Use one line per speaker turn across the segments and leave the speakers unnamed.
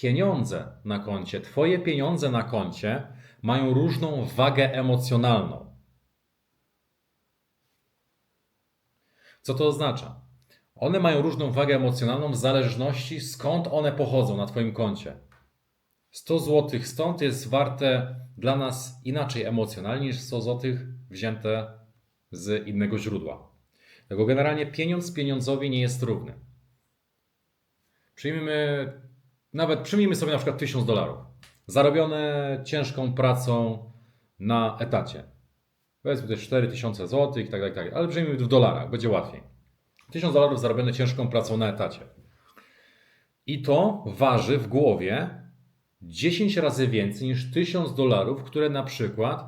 pieniądze na koncie, Twoje pieniądze na koncie mają różną wagę emocjonalną. Co to oznacza? One mają różną wagę emocjonalną w zależności skąd one pochodzą na Twoim koncie. 100 zł stąd jest warte dla nas inaczej emocjonalnie niż 100 zł wzięte z innego źródła. Dlatego generalnie pieniądz pieniądzowi nie jest równy. Przyjmijmy, nawet przyjmijmy sobie na przykład 1000 dolarów. Zarobione ciężką pracą na etacie. Powiedzmy też 4000 zł i tak dalej, tak. Ale przyjmijmy w dolarach, będzie łatwiej. 1000 dolarów zarobione ciężką pracą na etacie. I to waży w głowie 10 razy więcej niż 1000 dolarów, które na przykład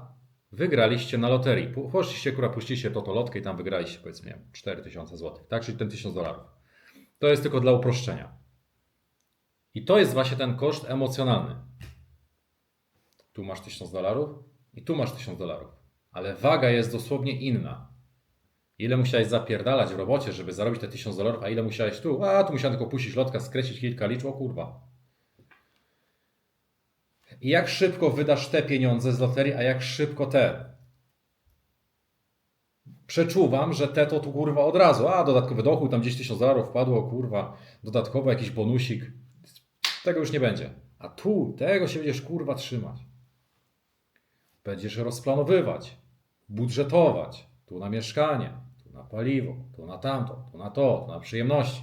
wygraliście na loterii. Poszliście, kurwa, puściliście to lotkę i tam wygraliście powiedzmy nie wiem, 4000 zł, tak? Czyli ten 1000 dolarów. To jest tylko dla uproszczenia. I to jest właśnie ten koszt emocjonalny. Tu masz 1000 dolarów i tu masz 1000 dolarów. Ale waga jest dosłownie inna. Ile musiałeś zapierdalać w robocie, żeby zarobić te 1000 dolarów, a ile musiałeś tu? A, tu musiałem tylko puścić lotka, skreślić kilka liczb, o kurwa. I jak szybko wydasz te pieniądze z loterii, a jak szybko te? Przeczuwam, że te to tu kurwa od razu. A, dodatkowy dochód, tam gdzieś 1000 dolarów wpadło, kurwa. Dodatkowo jakiś bonusik. Tego już nie będzie. A tu, tego się będziesz kurwa trzymać. Będziesz rozplanowywać, budżetować. Tu na mieszkanie, tu na paliwo, tu na tamto, tu na to, tu na przyjemności.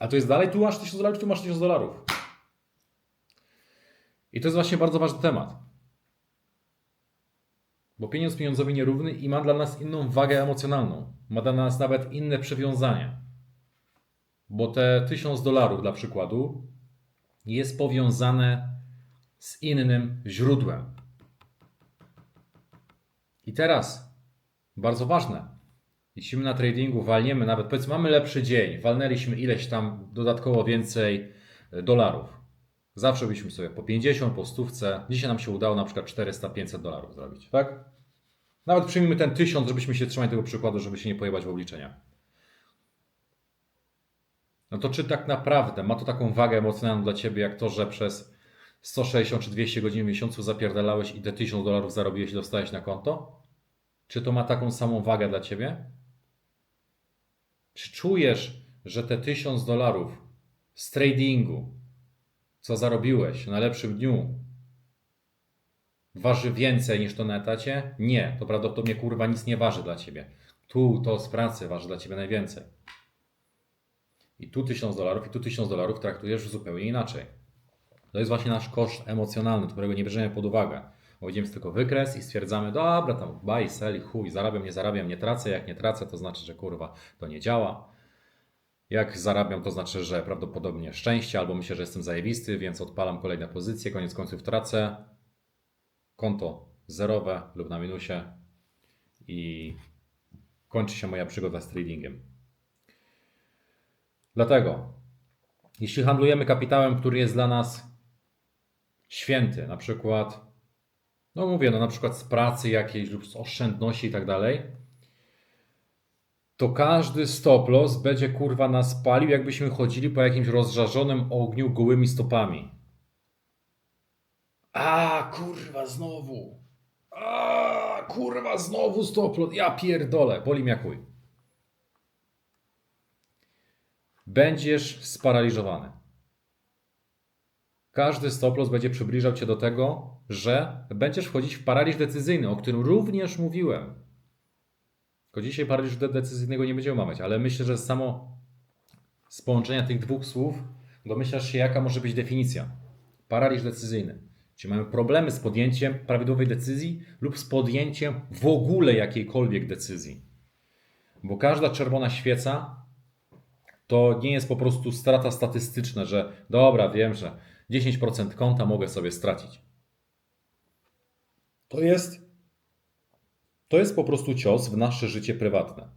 A to jest dalej, tu masz 1000 dolarów, tu masz 1000 dolarów. I to jest właśnie bardzo ważny temat. Bo pieniądz pieniądzowi nierówny i ma dla nas inną wagę emocjonalną. Ma dla nas nawet inne przywiązanie. Bo te 1000 dolarów dla przykładu jest powiązane z innym źródłem. I teraz, bardzo ważne, jeśli my na tradingu walniemy, nawet powiedzmy mamy lepszy dzień, walnęliśmy ileś tam dodatkowo więcej e, dolarów. Zawsze byliśmy sobie po 50, po stówce. Dzisiaj nam się udało na przykład 400-500 dolarów zrobić, tak? Nawet przyjmijmy ten 1000, żebyśmy się trzymali tego przykładu, żeby się nie pojebać w obliczeniach. No to czy tak naprawdę ma to taką wagę emocjonalną dla Ciebie, jak to, że przez 160 czy 200 godzin w miesiącu zapierdalałeś i te 1000 dolarów zarobiłeś i dostałeś na konto? Czy to ma taką samą wagę dla Ciebie? Czy czujesz, że te 1000 dolarów z tradingu, co zarobiłeś na lepszym dniu, waży więcej niż to na etacie? Nie, to prawdopodobnie kurwa nic nie waży dla Ciebie. Tu to z pracy waży dla Ciebie najwięcej. I tu 1000 dolarów, i tu 1000 dolarów traktujesz zupełnie inaczej. To jest właśnie nasz koszt emocjonalny, którego nie bierzemy pod uwagę. Bo widzimy tylko wykres i stwierdzamy, dobra, tam buy, sell, i chuj, zarabiam, nie zarabiam, nie tracę. Jak nie tracę, to znaczy, że kurwa, to nie działa. Jak zarabiam, to znaczy, że prawdopodobnie szczęście, albo myślę, że jestem zajebisty, więc odpalam kolejne pozycje, koniec końców tracę. Konto zerowe lub na minusie i kończy się moja przygoda z tradingiem. Dlatego, jeśli handlujemy kapitałem, który jest dla nas święty, na przykład, no mówię, no na przykład z pracy jakiejś lub z oszczędności i tak dalej, to każdy stop loss będzie kurwa nas palił, jakbyśmy chodzili po jakimś rozżarzonym ogniu gołymi stopami. A kurwa znowu. A kurwa znowu stop loss. Ja pierdolę, boli mnie chuj. Będziesz sparaliżowany. Każdy stop loss będzie przybliżał cię do tego, że będziesz wchodzić w paraliż decyzyjny, o którym również mówiłem. Tylko dzisiaj paraliżu de- decyzyjnego nie będziemy omawiać, ale myślę, że samo z połączenia tych dwóch słów domyślasz się, jaka może być definicja. Paraliż decyzyjny. Czyli mamy problemy z podjęciem prawidłowej decyzji lub z podjęciem w ogóle jakiejkolwiek decyzji. Bo każda czerwona świeca to nie jest po prostu strata statystyczna, że dobra, wiem, że 10% konta mogę sobie stracić. To jest to jest po prostu cios w nasze życie prywatne.